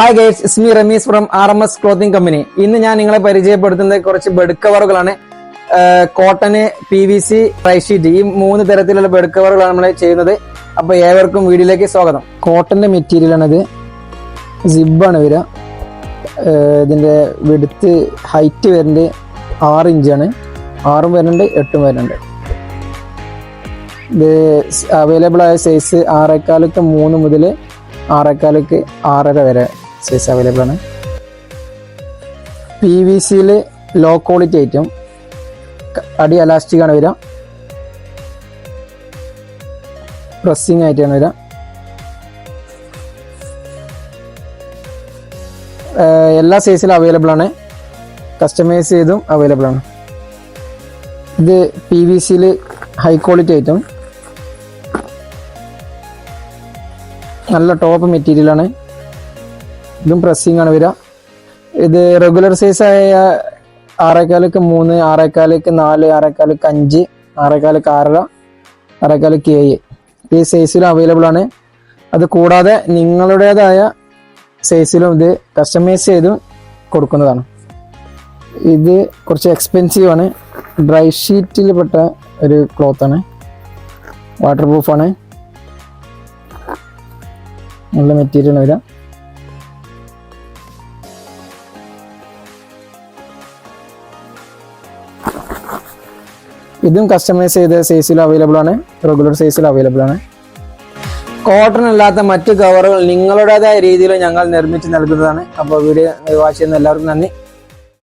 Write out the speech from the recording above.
Hi ഗേറ്റ് ഇസ്മി Rameez from R M S clothing company ഇന്ന് ഞാൻ നിങ്ങളെ പരിചയപ്പെടുത്തുന്നത് കുറച്ച് ബെഡ് കവറുകളാണ് കോട്ടന് പി വി സി ഷീറ്റ് ഈ മൂന്ന് തരത്തിലുള്ള ബെഡ് കവറുകളാണ് നമ്മൾ ചെയ്യുന്നത്. അപ്പൊ ഏവർക്കും വീഡിയോയിലേക്ക് സ്വാഗതം. കോട്ടന്റെ ഇത് സിബാണ് വരിക. ഇതിന്റെ വെടുത്ത് ഹൈറ്റ് വരുന്നത് ആറ് ഇഞ്ചാണ് ആറും വരുന്നുണ്ട് എട്ടും വരുന്നുണ്ട്. ഇത് അവൈലബിൾ ആയ സൈസ് ആറേക്കാലത്ത് മൂന്ന് മുതൽ ആറേക്കാലക്ക് ആറര വരെ സൈസ് അവൈലബിൾ ആണ്. പി വി സിയിൽ ലോ ക്വാളിറ്റി ഐറ്റം അടി അലാസ്റ്റിക് ആണ് വരിക പ്രസ്സിങ് ആയിട്ടാണ് വരിക എല്ലാ സൈസിലും അവൈലബിൾ ആണ്. കസ്റ്റമൈസ് ചെയ്തും അവൈലബിൾ ആണ്. ഇത് പി വി സിയിൽ ഹൈ ക്വാളിറ്റി ഐറ്റം നല്ല ടോപ്പ് മെറ്റീരിയലാണ് ഇതും പ്രസ്സിംഗ് ആണ് വരിക. ഇത് റെഗുലർ സൈസ് ആയ ആറേക്കാലക്ക് മൂന്ന് ആറേക്കാലക്ക് നാല് ആറേക്കാലക്ക് അഞ്ച് ആറേക്കാലക്ക് ആറര ആറേക്കാലക്ക് ഏഴ്. ഈ സൈസിലും അവൈലബിൾ ആണ്. അത് കൂടാതെ നിങ്ങളുടേതായ സൈസിലും ഇത് കസ്റ്റമൈസ് ചെയ്തും കൊടുക്കുന്നതാണ്. ഇത് കുറച്ച് എക്സ്പെൻസീവ് ആണ്. ഡ്രൈ ഷീറ്റിൽ പെട്ട ഒരു ക്ലോത്ത് ആണ്. വാട്ടർ പ്രൂഫാണ് നല്ല മെറ്റീരിയൽ വരിക. ഇതും കസ്റ്റമൈസ് ചെയ്ത സൈസിൽ അവൈലബിൾ ആണ്. റെഗുലർ സൈസിൽ അവൈലബിൾ ആണ്. കോട്ടൺ അല്ലാത്ത മറ്റ് കവറുകൾ നിങ്ങളുടേതായ രീതിയിൽ ഞങ്ങൾ നിർമ്മിച്ച് നൽകുന്നതാണ്. അപ്പോൾ വീഡിയോ വാച്ച് ചെയ്യുന്ന എല്ലാവർക്കും നന്ദി.